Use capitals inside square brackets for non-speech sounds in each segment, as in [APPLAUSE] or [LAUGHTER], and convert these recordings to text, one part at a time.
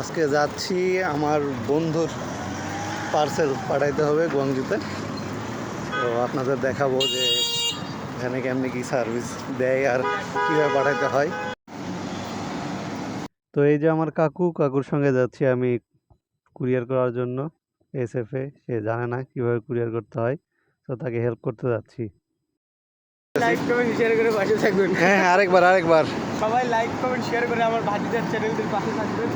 আজকে যাচ্ছি আমার বন্ধুর পার্সেল পাঠাইতে হবে গুয়াংজুতে। তো আপনাদের দেখাবো যে এখানে কেমনি কি সার্ভিস দেয় আর কীভাবে পাঠাইতে হয়। তো এই যে আমার কাকু কাকুর সঙ্গে যাচ্ছি আমি কুরিয়ার করার জন্য। এসএফে সে জানে না কীভাবে কুরিয়ার করতে হয় তো তাকে হেল্প করতে যাচ্ছি। লাইক কমেন্ট শেয়ার করে পাশে থাকবেন। হ্যাঁ হ্যাঁ আরেকবার আরেকবার। সবাই লাইক কমেন্ট শেয়ার করে আমার ভাতিজার চ্যানেলটির পাশে থাকবেন।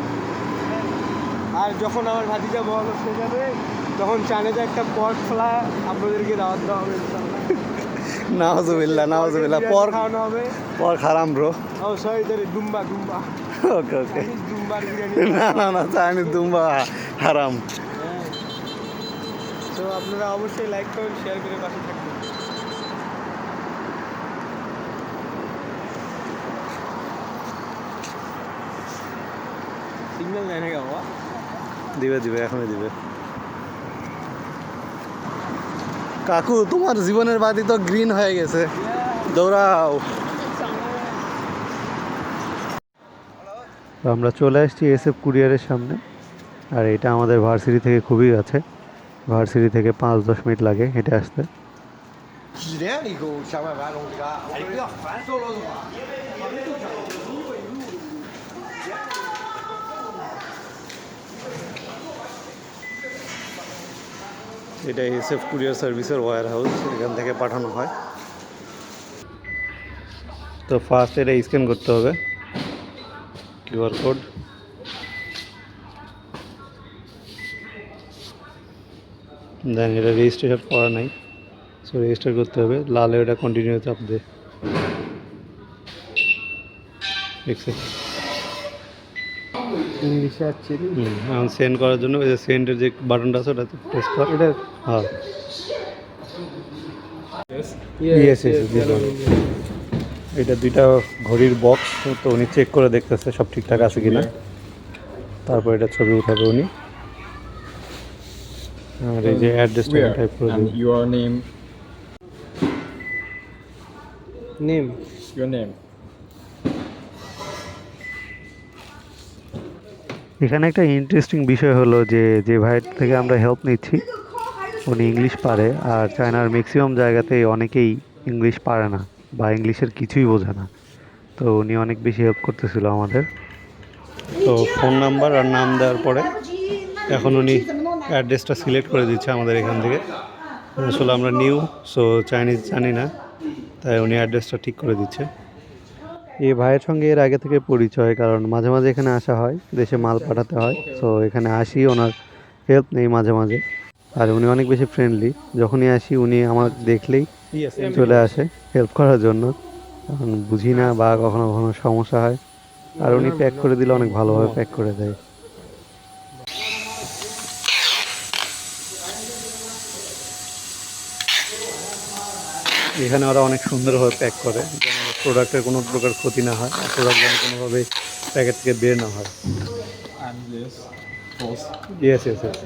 আর যখন আমার ভাতিজা হয়ে যাবে তখন চানেতে একটা পট খোলা আপনাদেরকে দাওয়াত দেওয়া হবে [LAUGHS] নাওজুবিল্লাহ বিরিয়ানি পর খাওয়ানো হবে। পর খারাম ব্রো ও সরি সরি দুম্বা দুম্বা। ওকে ওকে। বিরিয়ানি। [LAUGHS] না না না চাইনিজ দুম্বা হারাম। হ্যাঁ। তো আপনারা অবশ্যই লাইক কমেন্ট শেয়ার করে পাশে থাকবেন। সিগন্যাল দেয় না বাবা? দিবে দিবে এখনই দিবে কাকু তোমার জীবনের বাতি তো গ্রিন হয়ে গেছে দৌড়াও তো আমরা চলে আসছি এসএফ কুরিয়ারের সামনে আর এটা আমাদের ভার্সিটি থেকে খুবই আছে ভার্সিটি থেকে পাঁচ দশ মিনিট লাগে হেঁটে আসতে 几 এটা এসএফ কুরিয়ার সার্ভিসের ওয়্যার হাউস এখান থেকে পাঠানো হয়। তো ফার্স্ট এটা স্ক্যান করতে হবে। কিউআর কোড দেন এটা রেজিস্ট্রেশন করা নাই। সো রেজিস্টার করতে হবে। লালে এটা কন্টিনিউ চাপ দে দেখছি ইংলিশে হুম এখন সেন্ড করার জন্য ওই যে সেন্ডের যে বাটনটা আছে ওটাতে প্রেস কর। এটা হ্যাঁ। এটা দুইটা ঘড়ির বক্স তো উনি চেক করে দেখতেছে সব ঠিকঠাক আছে কিনা। তারপর এটা ছবি উঠাবে উনি। আর এই যে অ্যাড্রেসটা টাইপ করে দিন। your name, name your name. এখানে একটা ইন্টারেস্টিং বিষয় হলো যে যে ভাইয়ের থেকে আমরা হেল্প নিচ্ছি, উনি ইংলিশ পারে, আর চায়নার ম্যাক্সিমাম জায়গাতে অনেকেই ইংলিশ পারে না, বা ইংলিশের কিছুই বোঝে না। তো উনি অনেক বেশি হেল্প করতেছিল আমাদের। তো ফোন নাম্বার আর নাম দেওয়ার পরে এখন উনি অ্যাড্রেসটা সিলেক্ট করে দিচ্ছে আমাদের এখান থেকে। আসলে আমরা নিউ সো চাইনিজ জানি না, তাই উনি অ্যাড্রেসটা ঠিক করে দিচ্ছে। এই ভাইয়ের সঙ্গে এর আগে থেকে পরিচয় কারণ মাঝে মাঝে এখানে আসা হয় দেশে মাল পাঠাতে হয়। সো এখানে আসি ওনার হেল্প নেই মাঝে মাঝে। আর উনি অনেক বেশি ফ্রেন্ডলি যখনই আসি উনি আমার দেখলেই চলে আসে হেল্প করার জন্য। কারণ বুঝি না বা কখনো কখনো সমস্যা হয়। আর উনি প্যাক করে দিলে অনেক ভালোভাবে প্যাক করে দেয়। এখানে ওরা অনেক সুন্দরভাবে প্যাক করে। প্রোডাক্টের কোনো প্রকার ক্ষতি না হয় প্রোডাক্ট যেন কোনোভাবে প্যাকেট থেকে বের না হয়. ইয়েস ইয়েস ইয়েস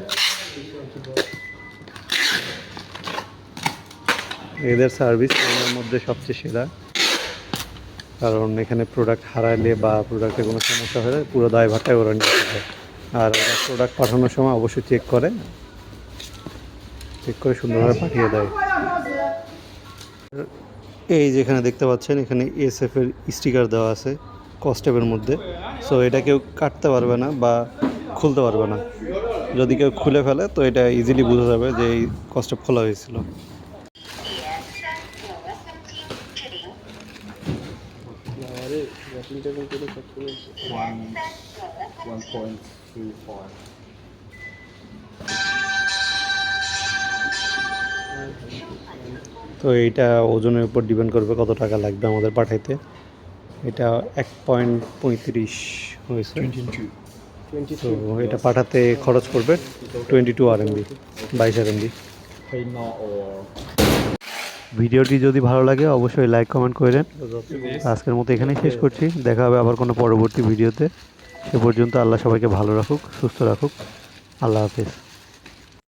এদের সার্ভিস আমার মধ্যে সবচেয়ে সেরা। কারণ এখানে প্রোডাক্ট হারাইলে বা প্রোডাক্টে কোনো সমস্যা হলে পুরো দায়ভারটাই ওরা নিয়ে থাকে আর ওরা প্রোডাক্ট পাঠানোর সময় অবশ্যই চেক করে। চেক করে সুন্দরভাবে পাঠিয়ে দেয়। এই যেখানে দেখতে পাচ্ছেন, এখানে এসএফ এর স্টিকার দেওয়া আছে কস্টেপের মধ্যে। সো এটা কেউ কাটতে পারবে না বা খুলতে পারবে না। যদি কেউ খুলে ফেলে, তো এটা ইজিলি বোঝা যাবে যে এই কস্টেপ খোলা হয়েছিল. তো এইটা ওজনের উপর ডিপেন্ড করবে কত টাকা লাগবে আমাদের পাঠাইতে। এটা এক পয়েন্ট পঁয়ত্রিশ হয়েছে। তো এটা পাঠাতে খরচ পড়বে টোয়েন্টি টু আর এমবি বাইশ আর এমবি ভিডিওটি যদি ভালো লাগে অবশ্যই লাইক কমেন্ট করেন আজকের মতো এখানেই শেষ করছি। দেখা হবে আবার কোনো পরবর্তী ভিডিওতে। সে পর্যন্ত আল্লাহ সবাইকে ভালো রাখুক সুস্থ রাখুক। আল্লাহ হাফিজ।